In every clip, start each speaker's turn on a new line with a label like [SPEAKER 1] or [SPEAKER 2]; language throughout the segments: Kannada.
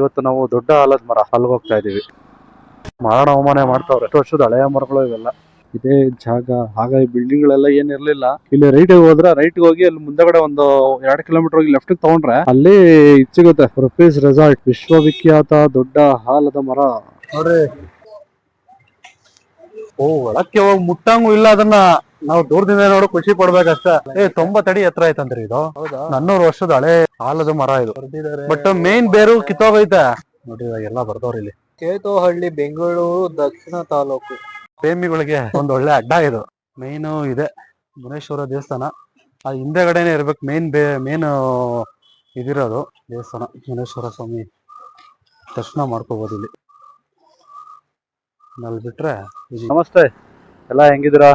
[SPEAKER 1] ಇವತ್ತು ನಾವು ದೊಡ್ಡ ಆಲದ ಮರ ಅಲ್ಲಿಗೆ ಹೋಗ್ತಾ ಇದೀವಿ. ಮಾರಣ ಅವಮಾನ ಮಾಡ್ತಾವ್ರೆ. ಎಷ್ಟು ವರ್ಷದ ಹಳೆಯ ಮರಗಳು ಇವೆಲ್ಲ. ಇದೇ ಜಾಗ, ಹಾಗಾಗಿ ಬಿಲ್ಡಿಂಗ್ ಗಳೆಲ್ಲ ಏನಿರ್ಲಿಲ್ಲ ಇಲ್ಲಿ ರೈಟ್ ಹೋದ್ರೆ ರೈಟ್ ಹೋಗಿ ಅಲ್ಲಿ ಮುಂದಗಡೆ ಒಂದು ಎರಡು ಕಿಲೋಮೀಟರ್ ಹೋಗಿ ಲೆಫ್ಟ್ ತಗೊಂಡ್ರೆ ಅಲ್ಲಿ ಸಿಗುತ್ತೆ. ರುಪೀಸ್ ರೆಸಾರ್ಟ್ ವಿಶ್ವವಿಖ್ಯಾತ ದೊಡ್ಡ ಹಾಲದ ಮರ. ನೋಡ್ರಿ ಓ ಒಳಕ್ಕೆ ಹೋಗಿ ಮುಟ್ಟಂಗೂ ಇಲ್ಲ ಅದನ್ನ ನಾವು ದೂರದಿಂದ ನೋಡಿ ಖುಷಿ ಪಡ್ಬೇಕಷ್ಟೇ. ಏ ತೊಂಬತ್ತಡಿ ಎತ್ತರ ಐತಂತ್ರಿ ಇದು. ನನ್ನೂರು ವರ್ಷದ ಹಳೆ ಆಲದ ಮರ ಇದು. ಬಟ್ ಮೇನ್ ಬೇರು ಕಿತ್ತೋಗೈತೆ. ನೋಡಿ ಇವಾಗ ಎಲ್ಲ ಬರ್ತಾವ್ರಿ ಇಲ್ಲಿ.
[SPEAKER 2] ಕೇತೋಹಳ್ಳಿ ಬೆಂಗಳೂರು ದಕ್ಷಿಣ ತಾಲೂಕು.
[SPEAKER 1] ಪ್ರೇಮಿಗಳಿಗೆ ಒಂದ್ ಒಳ್ಳೆ ಅಡ್ಡ ಇದು. ಮೇನ್ ಇದೆ. ಮುನೇಶ್ವರ ದೇವಸ್ಥಾನ. ಆ ಹಿಂದೆಗಡೆನೆ ಇರ್ಬೇಕು ಮೇನ್ ಬೇ ಮೇನ್ ಇದಿರೋದು ದೇವಸ್ಥಾನ ಮುನೇಶ್ವರ ಸ್ವಾಮಿ. ದರ್ಶನ ಮಾಡ್ಕೋಬಹುದು ಇಲ್ಲಿ. ನಲ್ಲಿ ಬಿಟ್ರೆ ನಮಸ್ತೆ. ಎಲ್ಲ ಹೆಂಗಿದ್ದೀರಾ?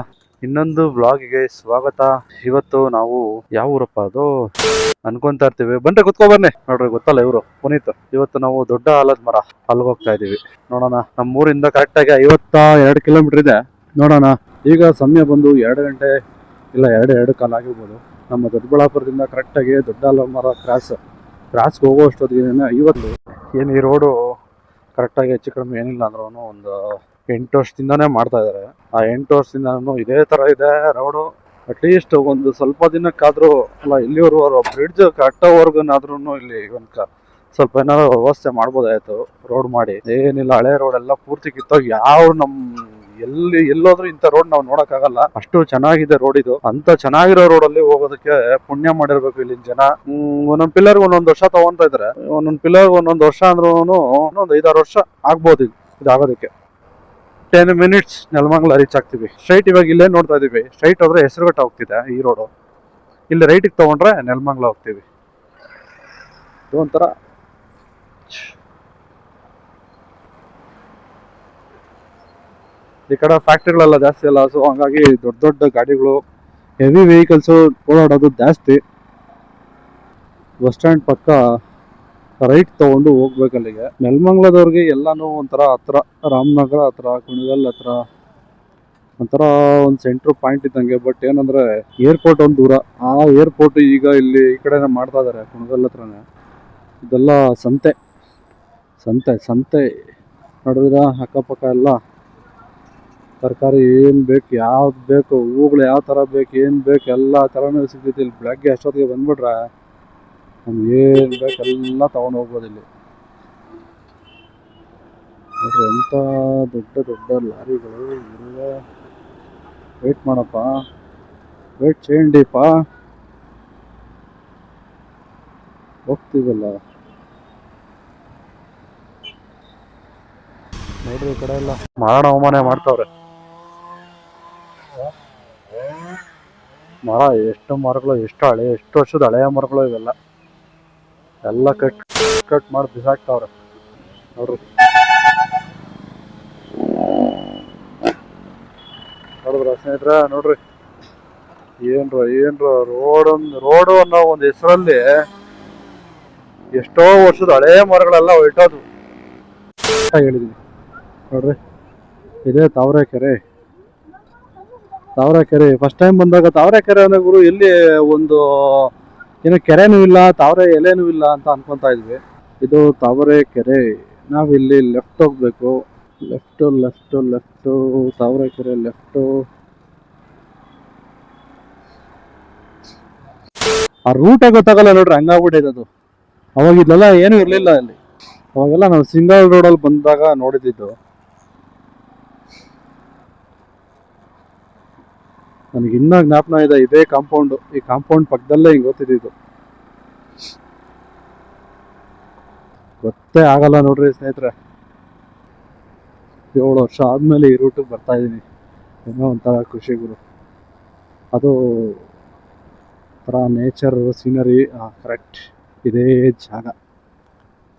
[SPEAKER 1] ಇನ್ನೊಂದು ಬ್ಲಾಗಿಗೆ ಸ್ವಾಗತ. ಇವತ್ತು ನಾವು ಯಾವ ಊರಪ್ಪ ಅದು? ಅನ್ಕೊಂತಾ ಇರ್ತೀವಿ. ಬಂದ್ರೆ ಕುತ್ಕೊ ಬನ್ನಿ. ನೋಡ್ರಿ, ಗೊತ್ತಲ್ಲ ಇವರು. ಪುನೀತ್. ಇವತ್ತು ನಾವು ದೊಡ್ಡ ಆಲದ ಮರ. ಅಲ್ಲಿಗೆ ಹೋಗ್ತಾ ಇದೀವಿ ನೋಡೋಣ. ನಮ್ಮ ಊರಿಂದ ಕರೆಕ್ಟ್ ಆಗಿ ಐವತ್ತ ಎರಡು ಕಿಲೋಮೀಟರ್ ಇದೆ. ನೋಡೋಣ. ಈಗ ಸಮಯ ಬಂದು ಎರಡು ಗಂಟೆ ಇಲ್ಲ, ಎರಡು ಎರಡು ಕಾಲ ಆಗಿರ್ಬೋದು. ನಮ್ಮ ದೊಡ್ಡಬಳ್ಳಾಪುರದಿಂದ ಕರೆಕ್ಟ್ ಆಗಿ ದೊಡ್ಡ ಆಲದ ಮರ ಕ್ರಾಸ್ ಕ್ರಾಸ್ಗೆ ಹೋಗೋ ಅಷ್ಟೊತ್ತಿಗೆ ಐವತ್ತು. ಏನು ಈ ರೋಡು ಕರೆಕ್ಟಾಗಿ ಹೆಚ್ಚು ಕಡಿಮೆ ಏನಿಲ್ಲ ಅಂದ್ರೂ ಒಂದು ಎಂಟು ವರ್ಷದಿಂದಾನೇ ಮಾಡ್ತಾ ಇದ್ದಾರೆ ಆ ಎಂಟು ವರ್ಷದಿಂದ ಇದೇ ತರ ಇದೆ, ರೋಡು. ಅಟ್ಲೀಸ್ಟ್ ಒಂದು ಸ್ವಲ್ಪ ದಿನಕ್ಕಾದ್ರೂ, ಅಲ್ಲ, ಇಲ್ಲಿವರೆಗೂ ಬ್ರಿಡ್ಜ್ ಕಟ್ಟೋವರೆಗೂನಾದ್ರೂ ಇಲ್ಲಿ ಒಂದು ಸ್ವಲ್ಪ ಏನಾದ್ರು ವ್ಯವಸ್ಥೆ ಮಾಡ್ಬೋದಾಯ್ತು ರೋಡ್ ಮಾಡಿ. ಏನಿಲ್ಲ, ಹಳೆ ರೋಡ್ ಎಲ್ಲ ಪೂರ್ತಿ ಕಿತ್ತೋಗಿ ಯಾವ ನಮ್, ಎಲ್ಲಿ, ಎಲ್ಲೋದ್ರೂ ಇಂಥ ರೋಡ್ ನಾವು ನೋಡಕ್ಕಾಗಲ್ಲ. ಅಷ್ಟು ಚೆನ್ನಾಗಿದೆ ರೋಡ್ ಇದು. ಅಂತ ಚೆನ್ನಾಗಿರೋ ರೋಡ್ ಅಲ್ಲಿ ಹೋಗೋದಕ್ಕೆ ಪುಣ್ಯ ಮಾಡಿರ್ಬೇಕು ಇಲ್ಲಿನ ಜನ. ಒಂದೊಂದ್ ಪಿಲ್ಲರ್ ಒಂದೊಂದ್ ವರ್ಷ ತಗೊಂತ ಇದ್ರೆ. ಒಂದೊಂದ್ ಪಿಲ್ಲರ್ ಒಂದೊಂದ್ ವರ್ಷ ಅಂದ್ರೂ ಒಂದ್ ಐದಾರು ವರ್ಷ ಆಗ್ಬೋದು ಇದು ಇದಾಗೋದಕ್ಕೆ ಟೆನ್ ಮಿನಿಟ್ಸ್ ನೆಲಮಂಗ್ಲ ರೀಚ್ ಆಗ್ತೀವಿ. ಸ್ಟ್ರೈಟ್ ಇವಾಗ ಇಲ್ಲೇ ನೋಡ್ತಾ ಇದೀವಿ. ಸ್ಟ್ರೈಟ್ ಹೋದ್ರೆ ಹೆಸರುಘಟ್ಟ ಹೋಗ್ತಿದೆ ಈ ರೋಡು ಇಲ್ಲಿ ರೈಟಿಗೆ ತಗೊಂಡ್ರೆ ನೆಲಮಂಗ್ಲ ಹೋಗ್ತೀವಿ. ಇದು ಒಂಥರ ಈ ಕಡೆ ಫ್ಯಾಕ್ಟ್ರಿಗಳೆಲ್ಲ ಜಾಸ್ತಿ ಅಲ್ಲ ಸೊ ಹಂಗಾಗಿ ದೊಡ್ಡ ದೊಡ್ಡ ಗಾಡಿಗಳು ಹೆವಿ ವೆಹಿಕಲ್ಸು ಓಡಾಡೋದು ಜಾಸ್ತಿ. ಬಸ್ ಸ್ಟ್ಯಾಂಡ್ ಪಕ್ಕ ರೈಟ್ ತಗೊಂಡು ಹೋಗ್ಬೇಕು ಅಲ್ಲಿಗೆ. ನೆಲಮಂಗ್ಲದವ್ರಿಗೆ ಎಲ್ಲಾನು ಒಂಥರ ಹತ್ರ, ರಾಮನಗರ ಹತ್ರ, ಕುಣಿಗಲ್ ಹತ್ರ, ಒಂಥರ ಒಂದು ಸೆಂಟ್ರ್ ಪಾಯಿಂಟ್ ಇದ್ದಂಗೆ. ಬಟ್ ಏನಂದ್ರೆ ಏರ್ಪೋರ್ಟ್ ಒಂದು ದೂರ. ಆ ಏರ್ಪೋರ್ಟ್ ಈಗ ಇಲ್ಲಿ ಈ ಕಡೆ ಮಾಡ್ತಾ ಇದಾರೆ, ಕುಣಗಲ್ ಹತ್ರನೇ. ಇದೆಲ್ಲ ಸಂತೆ. ಸಂತೆ ಸಂತೆ. ನೋಡಿದ್ರ ಅಕ್ಕಪಕ್ಕ ಎಲ್ಲ. ತರಕಾರಿ ಏನು ಬೇಕು, ಯಾವ್ದು ಬೇಕು, ಹೂಗಳು ಯಾವ ಥರ ಬೇಕು, ಏನು ಬೇಕು, ಎಲ್ಲ ಥರನೂ ಸಿಗ್ತೈತಿ ಇಲ್ಲಿ. ಬೆಳಗ್ಗೆ ಅಷ್ಟೊತ್ತಿಗೆ ಬಂದ್ಬಿಟ್ರೆ ನಮ್ಗೆ ಏನು ಬೇಕೆಲ್ಲ ತೊಗೊಂಡು ಹೋಗ್ಬೋದು ಇಲ್ಲಿ. ನೋಡ್ರಿ ಎಂಥ ದೊಡ್ಡ ದೊಡ್ಡ ಲಾರಿಗಳು ಇಲ್ಲ ವೇಟ್ ಮಾಡಪ್ಪ. ವೇಟ್ ಚೇಂಡಿಪ್ಪ. ಹೋಗ್ತಿದಲ್ಲ ನೋಡ್ರಿ ಈ ಕಡೆ ಎಲ್ಲ. ಮಾರಣ ಅವಮಾನ ಮಾಡ್ತಾವ್ರೆ. ಮರ ಎಷ್ಟು ಮರಗಳು ಎಷ್ಟು ಹಳೆ ಎಷ್ಟು ವರ್ಷದ ಹಳೆಯ ಮರಗಳು ಇವೆಲ್ಲ. ಎಲ್ಲ ಕಟ್ ಕಟ್ ಮಾಡಿ ಬಿಸಾಕ್ತಾವ್ರೆ. ನೋಡ್ರಿ. ನೋಡಿದ್ರ ಸ್ನೇಹಿತರ, ನೋಡ್ರಿ. ಏನ್ರ ಏನ್ರ ರೋಡ್ ರೋಡು ಅನ್ನೋ ಒಂದು ಹೆಸರಲ್ಲಿ ಎಷ್ಟೋ ವರ್ಷದ ಹಳೆ ಮರಗಳೆಲ್ಲ ಹೊರಟೋದು ಹೇಳಿದೀನಿ ನೋಡ್ರಿ. ಇದೇ ತಾವರೆಕೆರೆ. ತಾವರೆಕೆರೆ ಫಸ್ಟ್ ಟೈಮ್ ಬಂದಾಗ ತಾವರೆಕೆರೆ ಅನ್ನೋ ಗುರು ಎಲ್ಲಿ ಒಂದು ಏನು ಕೆರೆನೂ ಇಲ್ಲ, ತಾವರೆ ಎಲೆನೂ ಇಲ್ಲ ಅಂತ ಅನ್ಕೊಂತಾ ಇದ್ವಿ. ಇದು ತಾವರೆ ಕೆರೆ. ನಾವಿಲ್ಲಿ ಲೆಫ್ಟ್ ಹೋಗ್ಬೇಕು. ಲೆಫ್ಟು ಲೆಫ್ಟು ತಾವರೆ ಕೆರೆ ಲೆಫ್ಟು ಆ ರೂಟೇ ಗೊತ್ತಾಗಲ್ಲ ನೋಡ್ರಿ ಹಂಗಾಗ್ಬಿಟ್ಟೈತೆ ಅದು ಅವಾಗ ಇದೆಲ್ಲ ಏನೂ ಇರಲಿಲ್ಲ ಅಲ್ಲಿ. ಅವಾಗೆಲ್ಲ ನಾವು ಸಿಂಗಲ್ ರೋಡಲ್ಲಿ ಬಂದಾಗ ನೋಡಿದ್ದು ನನಗೆ ಇನ್ನೂ ಜ್ಞಾಪನ ಇದೆ, ಇದೇ ಕಾಂಪೌಂಡ್ ಈ ಕಾಂಪೌಂಡ್ ಪಕ್ಕದಲ್ಲೇ ಹಿಂಗೆ ಗೊತ್ತಿದ್ದು ಗೊತ್ತೇ ಆಗಲ್ಲ ನೋಡ್ರಿ ಸ್ನೇಹಿತರೆ. ಏಳು ವರ್ಷ ಆದಮೇಲೆ ಈ ರೂಟಿಗೆ ಬರ್ತಾ ಇದ್ದೀನಿ. ಏನೋ ಒಂಥರ ಖುಷಿ ಗುರು. ಅದು ಒಂಥರ ನೇಚರ್ ಸೀನರಿ ಕರೆಕ್ಟ್ ಇದೇ ಜಾಗ.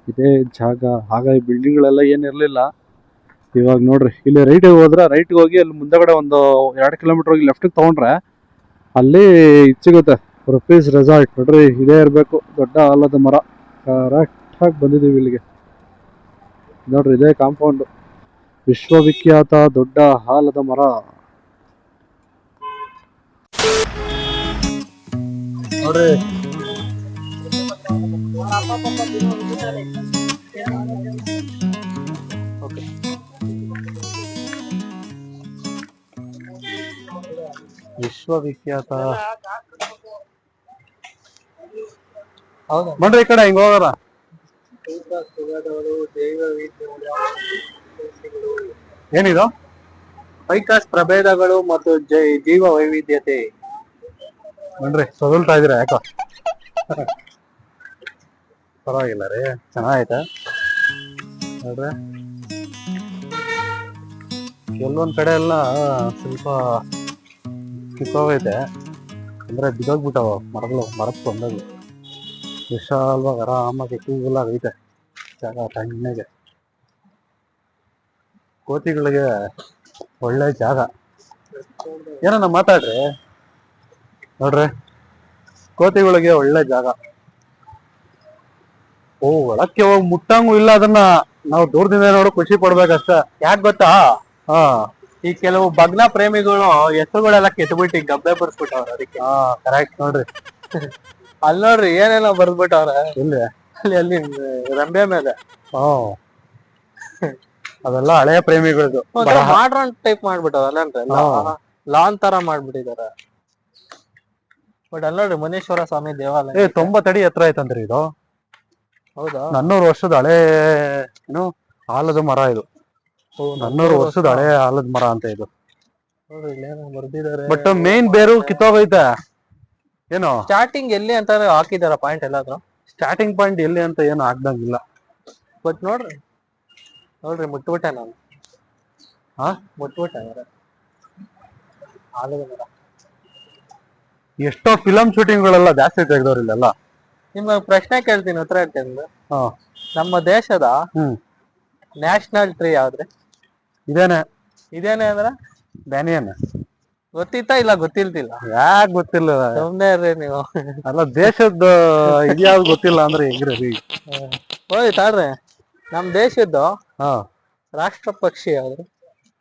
[SPEAKER 1] ಇದೇ ಜಾಗ. ಹಾಗಾಗಿ ಬಿಲ್ಡಿಂಗ್ಗಳೆಲ್ಲ ಏನಿರಲಿಲ್ಲ. ಇವಾಗ ನೋಡ್ರಿ, ಇಲ್ಲಿ ರೈಟ್ ಹೋದ್ರೆ ರೈಟ್ಗೆ ಹೋಗಿ ಅಲ್ಲಿ ಮುಂದಗಡೆ ಒಂದು ಎರಡು ಕಿಲೋಮೀಟರ್ ಹೋಗಿ ಲೆಫ್ಟಿಗೆ ತಗೊಂಡ್ರೆ ಅಲ್ಲಿ ಸಿಗುತ್ತೆ ರುಪೀಸ್ ರೆಸಾರ್ಟ್ ನೋಡ್ರಿ, ಇದೇ ಇರಬೇಕು, ದೊಡ್ಡ ಆಲದ ಮರ. ಕರೆಕ್ಟಾಗಿ ಬಂದಿದ್ದೀವಿ ಇಲ್ಲಿಗೆ. ನೋಡ್ರಿ, ಇದೇ ಕಾಂಪೌಂಡ್ ವಿಶ್ವವಿಖ್ಯಾತ ದೊಡ್ಡ ಆಲದ ಮರ. ನೋಡ್ರಿ.
[SPEAKER 3] ವಿಶ್ವವಿಖ್ಯಾತ.
[SPEAKER 2] ಹೌದಾ.
[SPEAKER 3] ಬನ್ರಿ ಈ ಕಡೆ ಹಿಂಗ ಹೋಗೋಣ ಏನಿದು?
[SPEAKER 2] ವೈಕಾಸ್ ಪ್ರಭೇದಗಳು ಮತ್ತು ಜೈ- ಜೀವ ವೈವಿಧ್ಯತೆ.
[SPEAKER 3] ಬನ್ರಿ ಸೊದಲ್ತಾ ಇದೀರ ಯಾಕೋ? ಪರವಾಗಿಲ್ಲ ರೀ ಚೆನ್ನಾಗೈತೆ. ನೋಡ್ರಿ. ಕೆಲವೊಂದ್ ಕಡೆ ಎಲ್ಲ ಸ್ವಲ್ಪ ಕಿತ್ತೋಗೈತೆ. ಅಂದ್ರೆ ಬಿದ್ದೋಗ್ಬಿಟ್ಟವ, ಮರಗಳು ಮರಕ್ ಬಂದಾಗ ವಿಶಾಲವಾಗಿ ಆರಾಮಾಗಿ ಕೂಗಲ್ಲ ಐತೆ. ಜಾಗ ತಣ್ಣಗೆ. ಕೋತಿಗಳಿಗೆ ಒಳ್ಳೆ ಜಾಗ. ಏನನ್ನ ಮಾತಾಡ್ರಿ? ನೋಡ್ರಿ. ಕೋತಿಗಳಿಗೆ ಒಳ್ಳೆ ಜಾಗ. ಓ, ಒಳಕ್ಕೆ ಹೋಗಿ ಮುಟ್ಟಂಗೂ ಇಲ್ಲ ಅದನ್ನ. ನಾವು ದೂರದಿಂದ ನೋಡು, ಖುಷಿ ಪಡ್ಬೇಕಷ್ಟ.
[SPEAKER 2] ಯಾಕೆ ಗೊತ್ತಾ?
[SPEAKER 3] ಹಾ.
[SPEAKER 2] ಈ ಕೆಲವು ಭಗ್ನ ಪ್ರೇಮಿಗಳು ಹೆಸರುಗಳೆಲ್ಲ ಕೆಟ್ಬಿಟ್ಟು ಈಗ ಗಬ್ಬೆ ಬರ್ಸ್ಬಿಟ್ಟವ್ರ ಅದಕ್ಕೆ.
[SPEAKER 3] ಹಾ ಕರೆಕ್ಟ್ ನೋಡ್ರಿ.
[SPEAKER 2] ಅಲ್ಲಿ ನೋಡ್ರಿ ಏನೇನೋ ಬರ್ದ್ಬಿಟ್ಟವ್ರ.
[SPEAKER 3] ಇಲ್ಲಿ
[SPEAKER 2] ಅಲ್ಲಿ ಅಲ್ಲಿ ರಂಬೆ ಮೇಲೆ.
[SPEAKER 3] ಹಾ ಅದೆಲ್ಲ ಹಳೆಯ ಪ್ರೇಮಿಗಳದು.
[SPEAKER 2] ಮಾಡ್ರನ್ ಟೈಪ್ ಮಾಡ್ಬಿಟ್ಟವ್ರ
[SPEAKER 3] ಹಾ.
[SPEAKER 2] ಲಾನ್ ತರ ಮಾಡ್ಬಿಟ್ಟಿದಾರೆ. ಬಟ್ ಅಲ್ಲಿ ನೋಡ್ರಿ ಮುನೇಶ್ವರ ಸ್ವಾಮಿ
[SPEAKER 3] ಏ
[SPEAKER 2] ದೇವಾಲಯ
[SPEAKER 3] ತೊಂಬತ್ತಡಿ ಎತ್ತರ ಐತಂದ್ರಿ ಇದು.
[SPEAKER 2] ಹೌದಾ?
[SPEAKER 3] ನನ್ನೂರು ವರ್ಷದ ಹಳೆ ಏನು ಆಲದ ಮರ ಇದು. ನನ್ನೂರು ವರ್ಷದ ಹಳೆ ಆಲದ ಮರ ಅಂತ ಇದು.
[SPEAKER 2] ನೋಡ್ರಿ ಇಲ್ಲೇನೋ ಬರ್ದಿದ್ದಾರೆ
[SPEAKER 3] ಬಟ್ ಮೇನ್ ಬೇರು ಕಿತ್ತೋಗೈತೆ ಏನು?
[SPEAKER 2] ಸ್ಟಾರ್ಟಿಂಗ್ ಎಲ್ಲಿ ಅಂತ ಹಾಕಿದಾರ ಪಾಯಿಂಟ್ ಎಲ್ಲಾದ್ರು?
[SPEAKER 3] ಸ್ಟಾರ್ಟಿಂಗ್ ಪಾಯಿಂಟ್ ಎಲ್ಲಿ ಅಂತ ಏನು ಆಗ್ದಂಗಿಲ್ಲ.
[SPEAKER 2] ಬಟ್ ನೋಡ್ರಿ ನೋಡ್ರಿ ಮುಟ್ಬಿಟ್ಟೆ ನಾನು.
[SPEAKER 3] ಹಾ
[SPEAKER 2] ಮುಟ್ಬಿಟ್ಟೆ ಮರ ಆಲದ ಮರ.
[SPEAKER 3] ಎಷ್ಟೋ ಫಿಲಂ ಶೂಟಿಂಗ್ಗಳೆಲ್ಲ ಜಾಸ್ತಿ ತೆಗ್ದವ್ರು ಇಲ್ಲೆಲ್ಲ.
[SPEAKER 2] ನಿಮ್ಗೆ ಪ್ರಶ್ನೆ ಕೇಳ್ತೀನಿ ಉತ್ತರ ಹೇಳ್ತೀನಿ.
[SPEAKER 3] ಹಾ.
[SPEAKER 2] ನಮ್ಮ ದೇಶದ
[SPEAKER 3] ಹ್ಮ್.
[SPEAKER 2] National tree ಯಾವ್ದ್ರಿ?
[SPEAKER 3] ಇದೇನೆ.
[SPEAKER 2] ಇದೇನೆ ಅಂದ್ರ?
[SPEAKER 3] ಬ್ಯಾನಿಯನ್
[SPEAKER 2] ಗೊತ್ತಿತ್ತ ಇಲ್ಲ ಗೊತ್ತಿಲ್ತಿಲ್ಲ
[SPEAKER 3] ಯಾಕ್ ಗೊತ್ತಿಲ್ಲ?
[SPEAKER 2] ಸುಮ್ನೆ ಇರ್ರಿ ನೀವು.
[SPEAKER 3] ಅಲ್ಲ ದೇಶದ್ದು ಇದ್ಯಾವ್ದು ಗೊತ್ತಿಲ್ಲ ಅಂದ್ರೆ ಹೆಂಗ್ರಿ
[SPEAKER 2] ಹೋಯ್ ತಾಡ್ರಿ ನಮ್ ದೇಶದ್ದು
[SPEAKER 3] ಹಾ.
[SPEAKER 2] ರಾಷ್ಟ್ರ ಪಕ್ಷಿ ಯಾವ್ದು?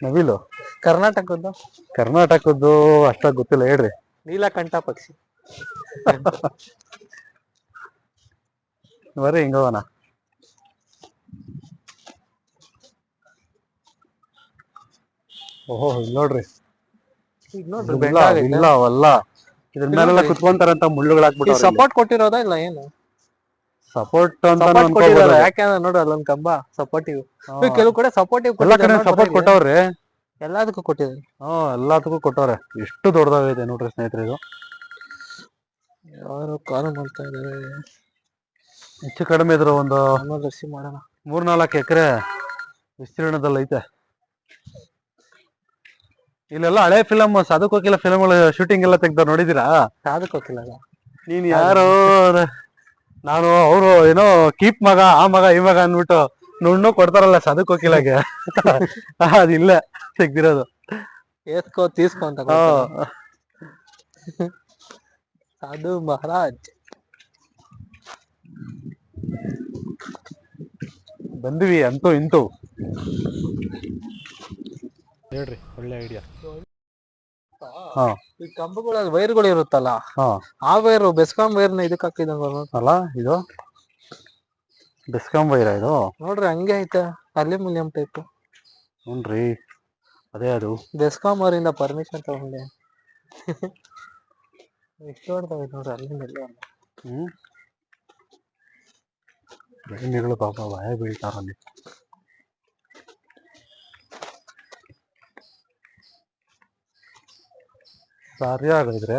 [SPEAKER 3] ನವಿಲು.
[SPEAKER 2] ಕರ್ನಾಟಕದ್ದು?
[SPEAKER 3] ಕರ್ನಾಟಕದ್ದು ಅಷ್ಟ ಗೊತ್ತಿಲ್ಲ ಹೇಳ್ರಿ.
[SPEAKER 2] ನೀಲಕಂಠ ಪಕ್ಷಿ.
[SPEAKER 3] ಬರ್ರಿ ಹಿಂಗವನ ಓಹೋ ಇಲ್ಲಿ ನೋಡ್ರಿ.
[SPEAKER 2] ಈಗ ನೋಡ್ರಿ
[SPEAKER 3] ಇಲ್ಲ ಅವಲ್ಲ. ಇದ್ರ ಮೇಲೆಲ್ಲ ಕುತ್ಕೊಂತಾರಂತ ಮುಳ್ಳುಗಳು ಹಾಕ್ಬಿಟ್ಟು
[SPEAKER 2] ಸಪೋರ್ಟ್ ಕೊಟ್ಟಿರೋದಾ ಇಲ್ಲ ಏನು?
[SPEAKER 3] ಸಪೋರ್ಟ್ ಅಂತ
[SPEAKER 2] ಕೊಟ್ಟಿರೋದ ಯಾಕೆಂದ್ರೆ ನೋಡ್ರಿ ಅಲ್ಲೊಂದು ಕಂಬ ಸಪೋರ್ಟಿವ್ ಕೆಲವು ಕಡೆ ಸಪೋರ್ಟಿವ್
[SPEAKER 3] ಎಲ್ಲ ಕಡೆ ಸಪೋರ್ಟ್ ಕೊಟ್ಟವ್ರಿ?
[SPEAKER 2] ಎಲ್ಲದಕ್ಕೂ ಕೊಟ್ಟಿದ್ದಾರೆ.
[SPEAKER 3] ಹಾ ಎಲ್ಲದಕ್ಕೂ ಕೊಟ್ಟವ್ರೆ. ಎಷ್ಟು ದೊಡ್ಡದಾಗೈತೆ ನೋಡ್ರಿ ಸ್ನೇಹಿತರೆ ಇದು.
[SPEAKER 2] ಯಾರು ಕಾಲ್ ಮಾಡ್ತಾ ಇದಾರೆ
[SPEAKER 3] ಹೆಚ್ಚು ಕಡಿಮೆ ಇದ್ರ ಒಂದು
[SPEAKER 2] ಮಾಡೋಣ.
[SPEAKER 3] ಮೂರ್ನಾಲ್ಕು ಎಕರೆ ವಿಸ್ತೀರ್ಣದಲ್ಲಿ ಐತೆ ಇಲ್ಲೆಲ್ಲ ಹಳೆ ಫಿಲಮ್ ಸಾಧುಕೋಕಿಲ ಫಿಲಮ್ ಶೂಟಿಂಗ್ ಎಲ್ಲ ತೆಗ್ದ ನೋಡಿದಿರಾ
[SPEAKER 2] ಸಾಧಕ್ ಹೋಗಿಲ್ಲ
[SPEAKER 3] ನೀನ್ ಯಾರು ನಾನು ಅವರು ಏನೋ ಕೀಪ್ ಮಗ ಆ ಮಗ ಈ ಮಗ ಅನ್ಬಿಟ್ಟು ನುಣ್ಣು ಕೊಡ್ತಾರಲ್ಲ ಸಾಧುಕೋಕಿಲಾಗೆ ಅದಿಲ್ಲ ತೆಗ್ದಿರೋದು.
[SPEAKER 2] ಏಸ್ಕೋ ತೀಸ್ಕೋ ಅಂತ. ಸಾಧು ಮಹಾರಾಜ್.
[SPEAKER 3] ಬಂದ್ವಿ ಅಂತೂ ಇಂತೂ. ಹೇಳ್ರಿ ಒಳ್ಳೆ ಐಡಿಯಾ ಹಾ.
[SPEAKER 2] ಈ ಕಂಬಗಳ ವೈರ್ಗಳು ಇರುತ್ತಲ್ಲ
[SPEAKER 3] ಹಾ.
[SPEAKER 2] ಆ ವೈರ್ ಬೆಸ್ಕಾಂ ವೈರ್ನ ಇದಕ್ಕೆ ಹಾಕಿದಂಗ
[SPEAKER 3] ಅಲ್ಲ ಇದು ಬೆಸ್ಕಾಂ ವೈರ ಇದು?
[SPEAKER 2] ನೋಡ್ರಿ ಹಂಗೆ ಐತೆ ಅಲ್ಯೂಮಿನಿಯಂ ಟೈಪ್.
[SPEAKER 3] ಹ್ಞೂನ್ರಿ ಅದೇ ಅದು.
[SPEAKER 2] ಬೆಸ್ಕಾಂ ಅವರಿಂದ ಪರ್ಮಿಷನ್ ತಗೊಂಡೆ. ಎಷ್ಟು ಹೊಡ್ತಾವೆ ನೋಡ್ರಿ ಅಲ್ಲಿಂದ
[SPEAKER 3] ಹ್ಮ್. ನೀರುಗಳು ಪಾಪ ಭಯ ಬೀಳ್ತಾರಲ್ಲಿ. ಸರಿ ಆಗಿದ್ರೆ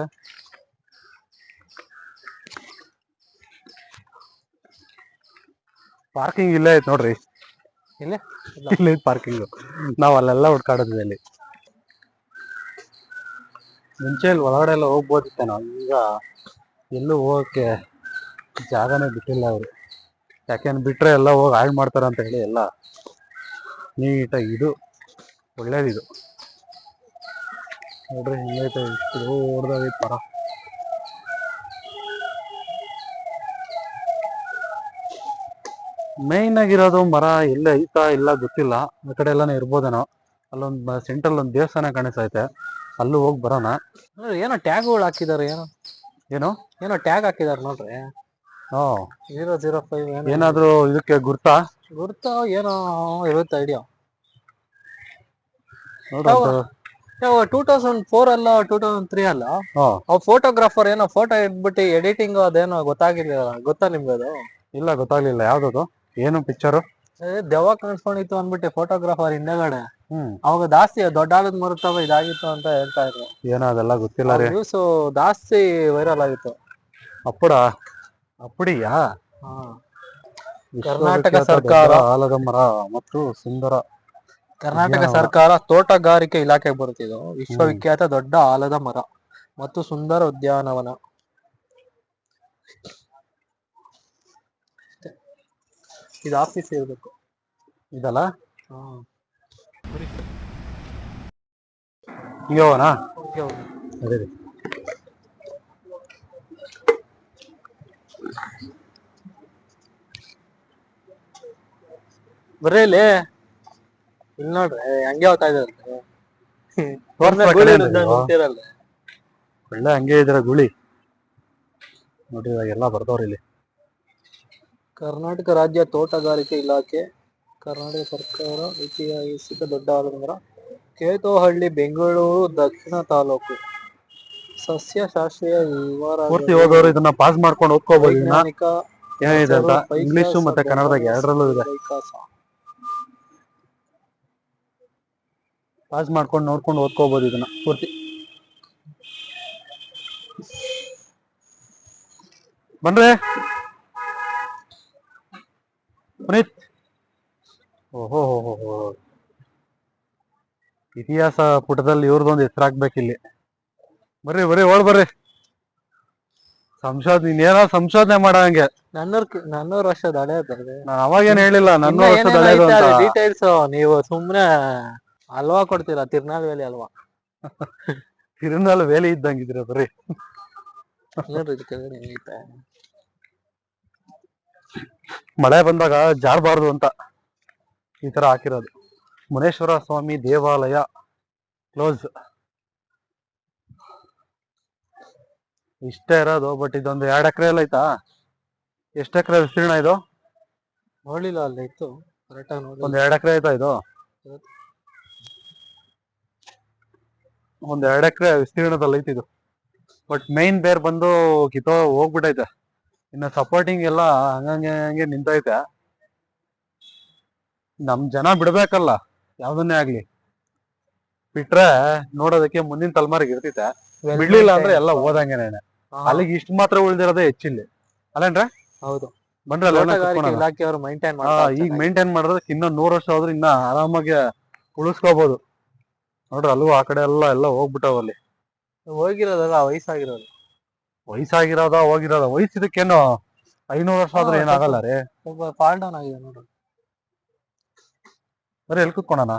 [SPEAKER 3] ಪಾರ್ಕಿಂಗ್ ಇಲ್ಲೇ ಐತೆ ನೋಡ್ರಿ.
[SPEAKER 2] ಇಲ್ಲೇ?
[SPEAKER 3] ಇಲ್ಲೇ. ಐತ್ ಪಾರ್ಕಿಂಗ್ ನಾವ್ ಅಲ್ಲೆಲ್ಲ ಹುಡ್ಕಾಡೋದ್ವಿ ಅಲ್ಲಿ ಮುಂಚೆ ಇಲ್ಲಿ ಒಳಗಡೆ ಎಲ್ಲ ಹೋಗ್ಬೋದಿತ್ತೆ ನಾವು. ಈಗ ಎಲ್ಲೂ ಹೋಗಕ್ಕೆ ಜಾಗನೇ ಬಿಟ್ಟಿಲ್ಲ ಅವರು. ಯಾಕೆಂದ್ರೆ ಬಿಟ್ರೆ ಎಲ್ಲ ಹೋಗಿ ಹಾಳು ಮಾಡ್ತಾರ ಅಂತ ಹೇಳಿ ಎಲ್ಲ ನೀಟಾಗಿ ಇದು ಒಳ್ಳೇದಿದು. ನೋಡ್ರಿ ಹಿಂಗೈತೆ ದೊಡ್ಡದಾಗೈತೆ ಮರ ಮೇಯ್ನ್ ಆಗಿರೋದು ಮರ ಎಲ್ಲ ಐತಾ ಇಲ್ಲ ಗೊತ್ತಿಲ್ಲ. ಆ ಕಡೆ ಎಲ್ಲಾನು ಇರ್ಬೋದೇನೋ. ಅಲ್ಲೊಂದ್ ಸೆಂಟ್ರಲ್ ಒಂದ್ ದೇವಸ್ಥಾನ ಕಾಣಿಸ್ತೈತೆ. ಅಲ್ಲೂ ಹೋಗಿ ಬರೋಣ.
[SPEAKER 2] ಏನೋ ಟ್ಯಾಗ್ಗಳು ಹಾಕಿದಾರೆ ಏನೋ.
[SPEAKER 3] ಏನೋ?
[SPEAKER 2] ಏನೋ ಟ್ಯಾಗ್ ಹಾಕಿದಾರೆ ನೋಡ್ರಿ.
[SPEAKER 3] ಹಾ
[SPEAKER 2] ಜೀರೋ ಜೀರೋ ಫೈವ್
[SPEAKER 3] ಏನಾದ್ರೂ ಇದಕ್ಕೆ ಗುರ್ತಾ?
[SPEAKER 2] ಗುರ್ತ ಏನೋ ಇರುತ್ತೆ ಐಡಿಯಾ
[SPEAKER 3] ನೋಡು
[SPEAKER 2] ಟೂ ತೌಸಂಡ್ ಫೋರ್ ಅಲ್ಲ ಟೂ ತೌಸಂಡ್ ತ್ರೀ ಅಲ್ಲ
[SPEAKER 3] ಹಾ.
[SPEAKER 2] ಫೋಟೋಗ್ರಾಫರ್ ಏನೋ ಫೋಟೋ ಇಟ್ಬಿಟ್ಟು ಎಡಿಟಿಂಗ್ ಅದೇನೋ ಗೊತ್ತಾಗಿಲ್ಲ ಗೊತ್ತಾ ನಿಮ್ಗೆ ಅದು?
[SPEAKER 3] ಇಲ್ಲ ಗೊತ್ತಾಗ್ಲಿಲ್ಲ. ಯಾವ್ದದು? ಏನು ಪಿಕ್ಚರು
[SPEAKER 2] ಏ, ದೆವ್ವ ಕಾಣಿಸ್ಕೊಂಡಿತ್ತು ಅಂದ್ಬಿಟ್ಟು ಫೋಟೋಗ್ರಾಫರ್ ಹಿಂದೆಗಡೆ.
[SPEAKER 3] ಹ್ಮ್.
[SPEAKER 2] ಅವಾಗ ಜಾಸ್ತಿ ದೊಡ್ಡ ಆಲದ ಮರುತ್ತವ ಇದಾಗಿತ್ತು ಅಂತ ಹೇಳ್ತಾ ಇದ್ರು.
[SPEAKER 3] ಏನೋ ಅದೆಲ್ಲ ಗೊತ್ತಿಲ್ಲ ರೀ.
[SPEAKER 2] ನ್ಯೂಸ್ ಜಾಸ್ತಿ ವೈರಲ್ ಆಗಿತ್ತು.
[SPEAKER 3] ಅಪ್ಪುಡ? ಅಪ್ಪುಡಿಯಾ?
[SPEAKER 2] ಹಾ.
[SPEAKER 3] ವಿಶ್ವವಿಖ್ಯಾತ
[SPEAKER 2] ಕರ್ನಾಟಕ ಸರ್ಕಾರ.
[SPEAKER 3] ದೊಡ್ಡ ಆಲದ ಮರ ಮತ್ತು ಸುಂದರ
[SPEAKER 2] ಕರ್ನಾಟಕ ಸರ್ಕಾರ ತೋಟಗಾರಿಕೆ ಇಲಾಖೆಗೆ ಬರುತ್ತಿದ್ದು ವಿಶ್ವವಿಖ್ಯಾತ ದೊಡ್ಡ ಆಲದ ಮರ ಮತ್ತು ಸುಂದರ ಉದ್ಯಾನವನ. ಇದು ಆಫೀಸ್ ಇರ್ಬೇಕು.
[SPEAKER 3] ಇದಲ್ಲ. ಅದೇ ರೀ
[SPEAKER 2] ಬರ್ರಿ ಇಲ್ಲಿ ನೋಡ್ರಿ ಹಂಗೆ ಹೋಗ್ತಾ ಇದಾರೆ? ನಿಂತಿರಲ್ಲ.
[SPEAKER 3] ಒಳ್ಳೆ ಹಂಗೆ ಇದ್ರ ಗುಳಿ. ನೋಡ್ರಿ ಇವಾಗೆಲ್ಲ ಬರ್ತಾವ್ರಿ ಇಲ್ಲಿ.
[SPEAKER 2] ಕರ್ನಾಟಕ ರಾಜ್ಯ ತೋಟಗಾರಿಕೆ ಇಲಾಖೆ ಕರ್ನಾಟಕ ಸರ್ಕಾರ ಐತಿಹಾಸಿಕ ದೊಡ್ಡ ಆಲದ ಕೇತೋಹಳ್ಳಿ ಬೆಂಗಳೂರು ದಕ್ಷಿಣ ತಾಲೂಕು. ಸಸ್ಯಶಾಸ್ತ್ರೀಯ ವಿವರ
[SPEAKER 3] ಪೂರ್ತಿ ಓದೋರು ಇದನ್ನ ಪಾಸ್ ಮಾಡ್ಕೊಂಡು ಓದ್ಕೋಬಹುದು ಏನಿದೆ ಅಂತ? ಇಂಗ್ಲಿಷು ಮತ್ತೆ ಕನ್ನಡದಾಗ ಎರಡರಲ್ಲೂ ಇದೆ. ಪಾಸ್ ಮಾಡ್ಕೊಂಡು ನೋಡ್ಕೊಂಡು ಓದ್ಕೋಬಹುದು ಇದನ್ನ ಪೂರ್ತಿ. ಬನ್ರಿ. ಪುನೀತ್. ಓಹೋ ಹೋ ಇತಿಹಾಸ ಪುಟದಲ್ಲಿ ಇವ್ರದೊಂದು ಹೆಸರು ಹಾಕ್ಬೇಕಿಲ್ಲಿ ಬರ್ರಿ ಬರ್ರಿ ಓಡ್ ಬರ್ರಿ ಸಂಶೋಧನೆ ಇನ್ನೇನೋ ಸಂಶೋಧನೆ ಮಾಡಂಗೆ
[SPEAKER 2] ನನ್ನೂರ್ ಕಿ- ನನ್ನೂರು ವರ್ಷದ ಹಳೆಯದು
[SPEAKER 3] ನಾನು ಅವಾಗೇನ್ ಹೇಳಿಲ್ಲ ನನ್ನ ವರ್ಷದ ಹಳೆಯದು
[SPEAKER 2] ಡೀಟೇಲ್ಸ್ ನೀವು ಸುಮ್ನೆ ಹಲ್ವಾ ಕೊಡ್ತೀರಾ? ತಿರ್ನಾಲ್ವೇಲಿ ಹಲ್ವಾ
[SPEAKER 3] ತಿರುನಾಳ ವೇಲಿ ಇದ್ದಂಗಿದ್ರ ಬರ್ರಿ
[SPEAKER 2] ನೋಡ್ರಿ ಇದು ಕೆಳಗಡೆ ಹೆಂಗೈತೆ.
[SPEAKER 3] ಮಳೆ ಬಂದಾಗ ಜಾರಬಾರ್ದು ಅಂತ ಈ ತರ ಹಾಕಿರೋದು. ಮುನೇಶ್ವರ ಸ್ವಾಮಿ ದೇವಾಲಯ ಕ್ಲೋಸ್. ಇಷ್ಟೇ ಇರೋದು ಬಟ್ ಇದೊಂದು ಎರಡು ಎಕರೆ ಎಲ್ಲ ಐತಾ ಎಷ್ಟು ಎಕರೆ ವಿಸ್ತೀರ್ಣ ಇದು?
[SPEAKER 2] ನೋಡ್ಲಿಲ್ಲ ಅಲ್ಲಿ ಇತ್ತು. ಕರೆಕ್ಟಾಗಿ ನೋಡಿ
[SPEAKER 3] ಒಂದ್ ಎರಡ್ ಎಕರೆ ಆಯ್ತಾ ಇದು? ಒಂದ್ ಎರಡ್ ಎಕರೆ ವಿಸ್ತೀರ್ಣದಲ್ಲಿ ಐತಿ ಇದು. ಬಟ್ ಮೇನ್ ಬೇರ್ ಬಂದು ಕಿತೋ ಹೋಗ್ಬಿಟ್ಟೈತೆ ಇನ್ನ ಸಪೋರ್ಟಿಂಗ್ ಎಲ್ಲ ಹಂಗಂಗೆ ಹಂಗೆ ನಿಂತೈತೆ. ನಮ್ ಜನ ಬಿಡ್ಬೇಕಲ್ಲ ಯಾವ್ದನ್ನೇ ಆಗ್ಲಿ. ಬಿಟ್ರೆ ನೋಡೋದಕ್ಕೆ ಮುಂದಿನ ತಲೆಮಾರಿಗೆ ಇರ್ತೈತೆ. ಬಿಡ್ಲಿಲ್ಲ ಅಂದ್ರೆ ಎಲ್ಲ
[SPEAKER 2] ಹೋದಂಗೆ
[SPEAKER 3] ಅಲ್ಲಿಗೆ ಇಷ್ಟು ಮಾತ್ರ ಉಳಿದಿರೋದೇ ಹೆಚ್ಚಿಲ್ಲಿ. ಅಲ್ಲೇನ್ರ?
[SPEAKER 2] ಹೌದು. ಬಂದ್ರಲ್ಲ ಇಲಾಖೆಯವರು ಮೈಂಟೈನ್
[SPEAKER 3] ಈಗ ಮೇಂಟೈನ್ ಮಾಡಿದ್ರೆ ಇನ್ನೂ ನೂರ್ ವರ್ಷ ಹೋದ್ರೆ ಇನ್ನ ಆರಾಮಾಗಿ ಉಳಿಸ್ಕೋಬಹುದು ನೋಡ್ರಿ ಅಲ್ಲೂ ಆ ಕಡೆ ಎಲ್ಲ ಎಲ್ಲ ಹೋಗ್ಬಿಟ್ಟವಲ್ಲಿ
[SPEAKER 2] ಹೋಗಿರೋದಲ್ಲ ವಯಸ್ಸಾಗಿರೋದು.
[SPEAKER 3] ವಯಸ್ಸಾಗಿರೋದ ಹೋಗಿರೋದ? ವಯಸ್ಸಿದಕ್ಕೇನು ಐನೂರು ವರ್ಷ ಆದ್ರೆ ಏನಾಗಲ್ಲ ರೀ?
[SPEAKER 2] ಸ್ವಲ್ಪ ಫಾಲ್ ಡೌನ್ ಆಗಿದೆ ನೋಡ್ರಿ.
[SPEAKER 3] ಬರೀ ಎಲ್ಲಿ ಕುತ್ಕೊಳಣ?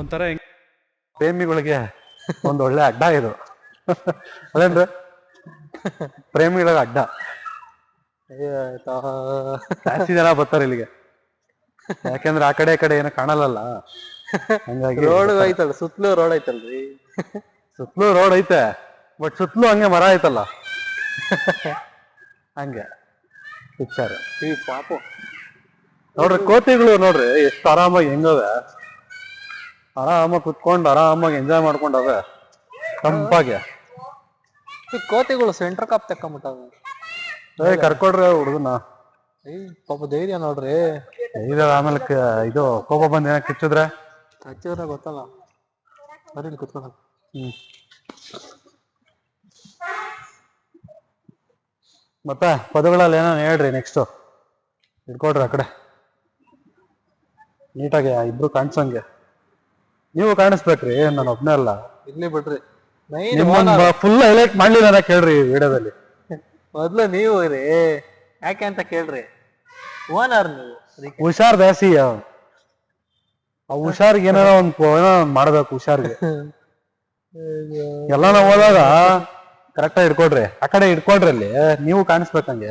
[SPEAKER 1] ಒಂಥರ
[SPEAKER 3] ಪ್ರೇಮಿಗಳಿಗೆ ಒಂದ್ ಒಳ್ಳೆ ಅಡ್ಡ ಇದು. ಅದೇನ್ರಿ ಪ್ರೇಮಿಗಳಿಗೆ ಅಡ್ಡ. ಜಾಸ್ತಿ ಜನ ಬರ್ತಾರೆ ಇಲ್ಲಿಗೆ. ಯಾಕಂದ್ರೆ ಆ ಕಡೆ ಈ ಕಡೆ ಏನೋ ಕಾಣಲ್ಲ ಹಂಗಾಗಿ
[SPEAKER 2] ರೋಡ್ ಐತಲ್ಲ ಸುತ್ತಲೂ ರೋಡ್ ಐತಲ್ರಿ?
[SPEAKER 3] ಸುತ್ತಲೂ ರೋಡ್ ಐತೆ ಬಟ್ ಸುತ್ತಲೂ ಹಂಗೆ ಮರ ಐತಲ್ಲ. ಹಂಗೆ. ಪಿಕ್ಚರ್
[SPEAKER 2] ಈ ಪಾಪ.
[SPEAKER 3] ನೋಡ್ರಿ ಕೋತಿಗಳು ನೋಡ್ರಿ ಎಷ್ಟು ಆರಾಮಾಗಿ ಹೆಂಗವೆ. ಆರಾಮಾಗಿ ಕುತ್ಕೊಂಡು ಆರಾಮಾಗಿ ಎಂಜಾಯ್ ಮಾಡ್ಕೊಂಡವೆ. ತಂಪಾಗೆ.
[SPEAKER 2] ಈ ಕೋತಿಗಳು ಸೆಂಟರ್ ಕಾಪ್ ತಕೊಂಬಿಟ್ಟವೆ
[SPEAKER 3] ಏ ಕರ್ಕೊಡ್ರಿ ಹುಡುಗನ.
[SPEAKER 2] ಏಯ್ ಪಾಪ ಧೈರ್ಯ ನೋಡ್ರಿ.
[SPEAKER 3] ಇದು ಆಮೇಲೆ ಇದು ಕೋಪ ಬಂದ್ ಏನಕ್ಕೆ ಕಿಚ್ಚಿದ್ರೆ?
[SPEAKER 2] ಹಚ್ಚಿದ್ರೆ ಗೊತ್ತಲ್ಲ. ಬರೀ ಇಲ್ಲಿ ಕುತ್ಕೊಂಡು
[SPEAKER 3] ಹ್ಮ್. ಮತ್ತೆ ಪದಗಳಲ್ಲಿ ಏನೋ ಹೇಳ್ರಿ ನೆಕ್ಸ್ಟ್ ಇಟ್ಕೊಡ್ರಿ ಆ ಕಡೆ. ನೀಟಾಗಿ ಇಬ್ರು ಕಾಣಿಸಂಗೆ. ನೀವು ಕಾಣಿಸ್ಬೇಕ್ರಿ ನಾನು ಒಬ್ನೇ ಅಲ್ಲ.
[SPEAKER 2] ಇಲ್ಲಿ ಬಿಡ್ರಿ.
[SPEAKER 3] ಫುಲ್ ಹೈಲೈಟ್ ಮಾಡ್ಲಿಲ್ಲ ಕೇಳ್ರಿ ವಿಡಿಯೋದಲ್ಲಿ
[SPEAKER 2] ಮೊದ್ಲು ನೀವು ರೀ ಯಾಕೆ ಅಂತ ಕೇಳ್ರಿ. ಓನರ್ ನೀವು. ಅದಕ್ಕೆ.
[SPEAKER 3] ಹುಷಾರ್ ದಾಸಿ ಆ ಹುಷಾರ್ಗೆ ಏನಾರ ಒಂದ್ ಕೊ- ಏನೋ ಒಂದ್ ಮಾಡ್ಬೇಕು ಹುಷಾರ್ಗೆ. ಎಲ್ಲ ನಾವು ಹೋದಾಗ ಕರೆಕ್ಟ್ ಆಗಿ ಇಟ್ಕೊಡ್ರಿ ಆ ಕಡೆ ಇಟ್ಕೊಡ್ರಿ ಅಲ್ಲಿ. ನೀವು ಕಾಣಿಸ್ಬೇಕಂಗೆ.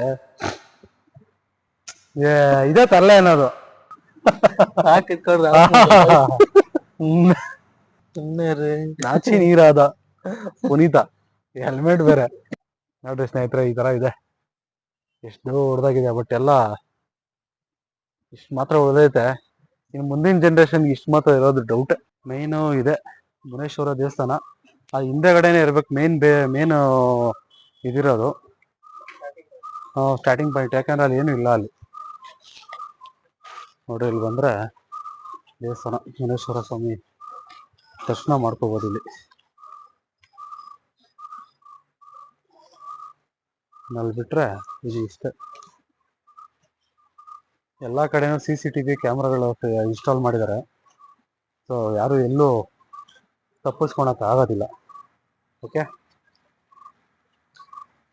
[SPEAKER 3] ಏ, ಇದೇ ತರಲೆ ಅನ್ನೋದು.
[SPEAKER 2] ಹಾಕಿ
[SPEAKER 3] ಹ್ಮ್.
[SPEAKER 2] ರೀ
[SPEAKER 3] ನಾಚಿ ನೀರಾದ. ಪುನೀತ. ಹೆಲ್ಮೆಟ್ ಬೇರೆ. ನೋಡ್ರಿ ಸ್ನೇಹಿತರೆ, ಈ ತರ ಇದೆ. ಎಷ್ಟು ಹೊಡೆದಾಗಿದೆ ಬಟ್ ಎಲ್ಲ ಇಷ್ಟು ಮಾತ್ರ ಉಳಿದೈತೆ. ಇನ್ನು ಮುಂದಿನ ಜನ್ರೇಷನ್ಗೆ ಇಷ್ಟು ಮಾತ್ರ ಇರೋದು ಡೌಟ್ ಮೇಯ್ನು ಇದೆ. ಮುನೇಶ್ವರ ದೇವಸ್ಥಾನ. ಆ ಹಿಂದೆಗಡೆನೆ ಇರ್ಬೇಕು ಮೇನ್ ಬೇ ಮೇನ್ ಇದಿರೋದು. ಸ್ಟಾರ್ಟಿಂಗ್ ಪಾಯಿಂಟ್ ಯಾಕಂದ್ರೆ ಅಲ್ಲಿ ಏನು ಇಲ್ಲ ಅಲ್ಲಿ. ನೋಡ್ರಿ ಇಲ್ಲಿ ಬಂದ್ರೆ ದೇವಸ್ಥಾನ, ಮುನೇಶ್ವರ ಸ್ವಾಮಿ ದರ್ಶನ ಮಾಡ್ಕೋಬೋದು ಇಲ್ಲಿ. ಅಲ್ಲಿ ಬಿಟ್ಟರೆ ಇದು ಇಷ್ಟೇ. ಎಲ್ಲ ಕಡೆನೂ ಸಿ ಸಿ ಟಿ ವಿ ಕ್ಯಾಮ್ರಾಗಳು ಇನ್ಸ್ಟಾಲ್ ಮಾಡಿದ್ದಾರೆ. ಸೊ ಯಾರು ಎಲ್ಲೂ ತಪ್ಪಿಸ್ಕೊಳಕ್ಕೆ ಆಗೋದಿಲ್ಲ. ಓಕೆ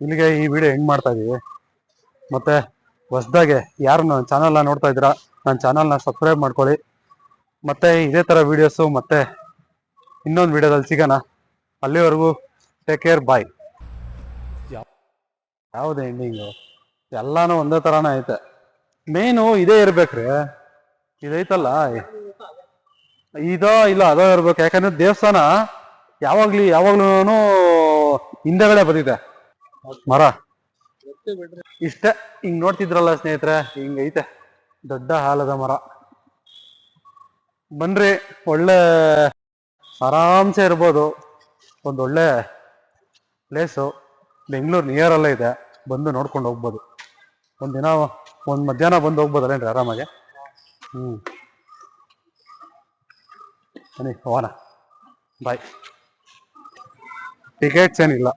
[SPEAKER 3] ಇಲ್ಲಿಗೆ ಈ ವಿಡಿಯೋ ಹೆಂಗ್ ಮಾಡ್ತಾ ಇದ್ದೀವಿ ಮತ್ತೆ ಹೊಸ್ದಾಗೆ ಯಾರು ನನ್ನ ಚಾನಲ್ನ ನೋಡ್ತಾ ಇದ್ದೀರಾ, ನನ್ನ ಚಾನಲ್ನ ಸಬ್ಸ್ಕ್ರೈಬ್ ಮಾಡ್ಕೊಳ್ಳಿ. ಮತ್ತೆ ಇದೇ ಥರ ವೀಡಿಯೋಸು ಮತ್ತೆ ಇನ್ನೊಂದು ವಿಡಿಯೋದಲ್ಲಿ ಸಿಗೋಣ. ಅಲ್ಲಿವರೆಗೂ ಟೇಕ್ ಕೇರ್ ಬಾಯ್ ಯಾವ್ದು ಎಂಡಿಂಗು ಎಲ್ಲಾನು ಒಂದೇ ಥರನೇ ಐತೆ. ಮೇನು ಇದೇ ಇರ್ಬೇಕ್ರಿ. ಇದೈತಲ್ಲ? ಇದೋ ಇಲ್ಲ, ಅದೋ ಇರ್ಬೇಕು. ಯಾಕಂದ್ರೆ ದೇವಸ್ಥಾನ ಯಾವಾಗ್ಲಿ ಯಾವಾಗ್ಲೂ ಹಿಂದೆಗಡೆ ಬಂದಿದೆ. ಮರ. ಇಷ್ಟೇ. ಹಿಂಗ್ ನೋಡ್ತಿದ್ರಲ್ಲ ಸ್ನೇಹಿತರೆ? ಹಿಂಗೈತೆ ದೊಡ್ಡ ಹಾಲದ ಮರ. ಬನ್ರಿ, ಒಳ್ಳೆ ಆರಾಮ್ಸೆ ಇರ್ಬೋದು. ಒಂದೊಳ್ಳೆ ಪ್ಲೇಸು ಬೆಂಗಳೂರು ನಿಯರ್ ಅಲ್ಲೇ ಇದೆ. ಬಂದು ನೋಡ್ಕೊಂಡು ಹೋಗ್ಬೋದು. ಒಂದಿನ ಒಂದು ಮಧ್ಯಾಹ್ನ ಬಂದು ಹೋಗ್ಬೋದಲ್ಲೇನ್ರಿ ಆರಾಮಾಗಿ? ಹ್ಮ್. ಬನ್ನಿ, ಹೋಗೋಣ. ಬಾಯ್ ಟಿಕೆಟ್ಸ್ ಏನಿಲ್ಲ.